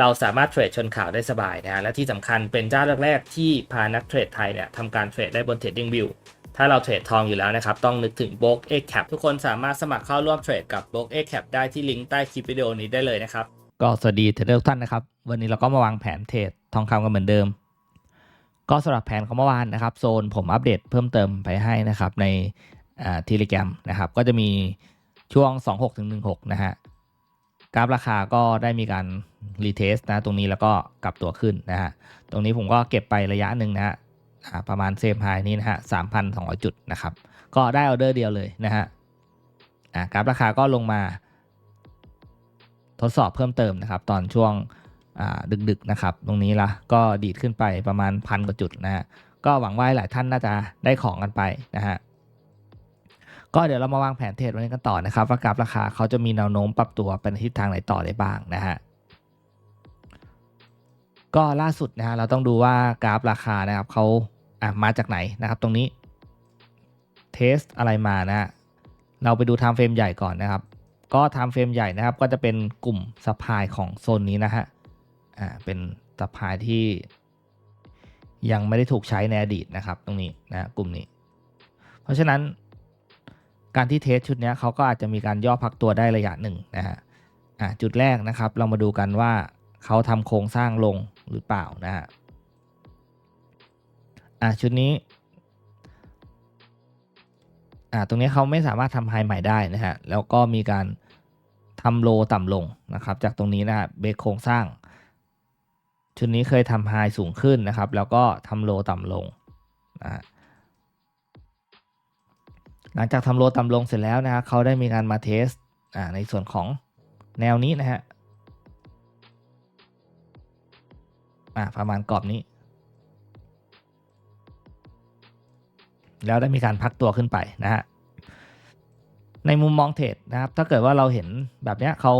เราสามารถเทรดชนข่าวได้สบายนะฮะและที่สำคัญเป็นเจ้าแรกๆที่พานักเทรดไทยเนี่ยทำการเทรดได้บน Trading View ถ้าเราเทรดทองอยู่แล้วนะครับ ต้องนึกถึง b o k X Cap ทุกคนสามารถสมัครเข้าร่วมเทรดกับ b o k X Cap ได้ที่ลิงก์ใต้คลิปวิดีโอนี้ได้เลยนะครับ ก็สวัสดีเทรดเดอร์ทุกท่านนะครับ วันนี้เราก็มาวางแผนเทรดทองคำกันเหมือนเดิม ก็สำหรับแผนของเมื่อวานนะครับโซนผมอัปเดตเพิ่มเติมไปให้นะครับในทีเลแกรมนะครับก็จะมีช่วง 26-16 นะฮะ กราฟราคาก็ได้มีการรีเทสนะตรงนี้แล้วก็กลับตัวขึ้นนะฮะตรงนี้ผมก็เก็บไประยะหนึ่งนะฮะประมาณเซมไฮนี้นะฮะ3,200จุดนะครับ ก็ได้ออเดอร์เดียวเลยนะฮะกราฟราคาก็ลงมาทดสอบเพิ่มเติมนะครับ ตอนช่วงดึกๆนะครับ ตรงนี้ละก็ดีดขึ้นไปประมาณพันกว่าจุดนะฮะก็หวังว่าหลายท่านน่าจะได้ของกันไปนะฮะ ก็เดี๋ยวเรามาวางแผนเทรดวันนี้กันต่อนะครับว่ากราฟราคาเขาจะมีแนวโน้มปรับตัวเป็นทิศทางไหนต่อได้บ้างนะฮะก็ล่าสุดนะฮะเราต้องดูว่ากราฟราคานะครับเขาอะมาจากไหนนะครับ ตรงนี้เทสอะไรมานะฮะเราไปดูไทม์เฟรมใหญ่ก่อนนะครับ ก็ไทม์เฟรมใหญ่นะครับ ก็จะเป็นกลุ่มสปายของโซนนี้นะฮะอ่าเป็นสปายที่ยังไม่ได้ถูกใช้ในอดีตนะครับ ตรงนี้นะกลุ่มนี้ เพราะฉะนั้น การที่เทสชุดนี้เขาก็อาจจะมีการย่อพักตัวได้ระยะหนึ่งนะฮะอ่าจุดแรกนะครับ เรามาดูกันว่าเขาทำโครงสร้างลงหรือเปล่านะฮะอ่าชุดนี้อ่าตรงนี้เขาไม่สามารถทำไฮใหม่ได้นะฮะแล้วก็มีการทำโลต่ำลงนะครับ จากตรงนี้นะฮะเบรกโครงสร้าง ชุดนี้เคยทำไฮสูงขึ้นนะครับ แล้วก็ทำโลต่ำลงนะฮะ หลังจากทำโลต่ำลงเสร็จแล้วนะฮะเขาได้มีการมาเทสในส่วนของแนวนี้นะฮะประมาณกรอบนี้ แล้วได้มีการพักตัวขึ้นไปนะฮะในมุมมองเทรดนะครับ ถ้าเกิดว่าเราเห็นแบบนี้เขา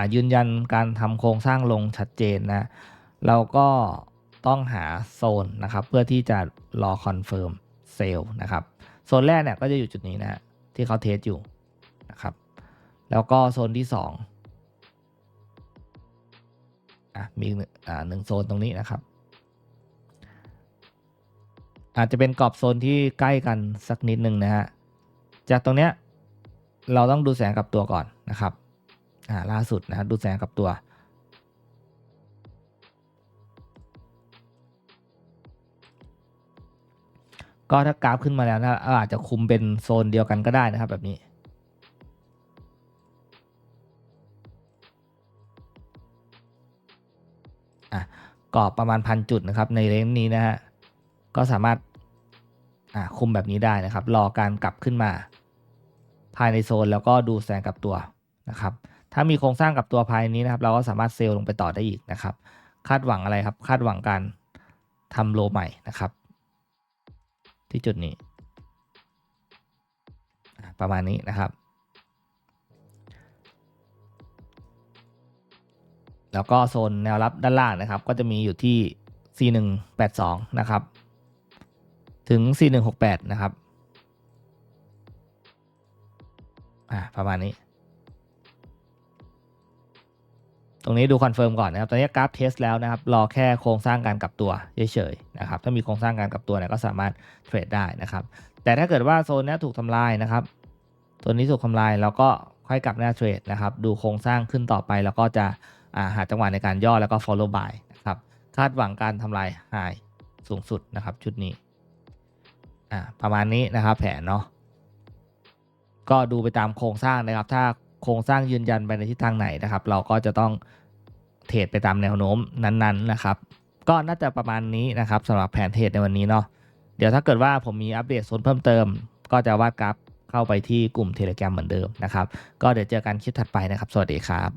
ายืนยันการทำโครงสร้างลงชัดเจนนะเราก็ต้องหาโซนนะครับ เพื่อที่จะรอคอนเฟิร์มเซลล์นะครับ โซนแรกเนี่ยก็จะอยู่จุดนี้นะฮะที่เขาเทสอยู่นะครับ แล้วก็โซนที่2อะมีอ่าหนึ่งโซนตรงนี้นะครับ อาจจะเป็นกรอบโซนที่ใกล้กันสักนิดนึงนะฮะจากตรงเนี้ยเราต้องดูแสงกับตัวก่อนนะครับอ่าล่าสุดนะดูแสงกับตัว ก็ถ้ากราฟขึ้นมาแล้วนะอาจจะคุมเป็นโซนเดียวกันก็ได้นะครับแบบนี้อะกรอบประมาณพันจุดนะครับในเลนนี้นะฮะก็สามารถอ่าคุมแบบนี้ได้นะครับ รอการกลับขึ้นมา ภายในโซนแล้วก็ดูแสงกับตัวนะครับ ถ้ามีโครงสร้างกับตัวภายนี้นะครับ เราก็สามารถเซลล์ลงไปต่อได้อีกนะครับ คาดหวังอะไรครับ คาดหวังการทำโลใหม่นะครับ ที่จุดนี้ ประมาณนี้นะครับ แล้วก็โซนแนวรับด้านล่างนะครับ ก็จะมีอยู่ที่ 4182 นะครับ ถึง 4168 นะครับ อ่าประมาณนี้ ตรงนี้ดูคอนเฟิร์มก่อนนะครับ ตอนนี้กราฟเทสแล้วนะครับ รอแค่โครงสร้างการกลับตัวเฉยๆนะครับ ถ้ามีโครงสร้างการกลับตัวเนี่ยก็สามารถเทรดได้นะครับ แต่ถ้าเกิดว่าโซนนี้ถูกทำลายนะครับ ตัวนี้ถูกทำลายเราก็ค่อยกลับหน้าเทรดนะครับ ดูโครงสร้างขึ้นต่อไปแล้วก็จะาหาจังหวะในการย่อแล้วก็ follow by นะครับ คาดหวังการทำลายไฮสูงสุดนะครับชุดนี้ ประมาณนี้นะครับแผนเนาะ ก็ดูไปตามโครงสร้างนะครับ ถ้า โครงสร้างยืนยันไปในทิศทางไหนนะครับ เราก็จะต้องเทรดไปตามแนวโน้มนั้นๆนะครับ ก็น่าจะประมาณนี้นะครับสำหรับแผนเทรดในวันนี้เนาะเดี๋ยวถ้าเกิดว่าผมมีอัปเดตโซนเพิ่มเติม ก็จะวาดกราฟเข้าไปที่กลุ่มเทเล gram เหมือนเดิมนะครับ ก็เดี๋ยวเจอกันคลิปถัดไปนะครับ สวัสดีครับ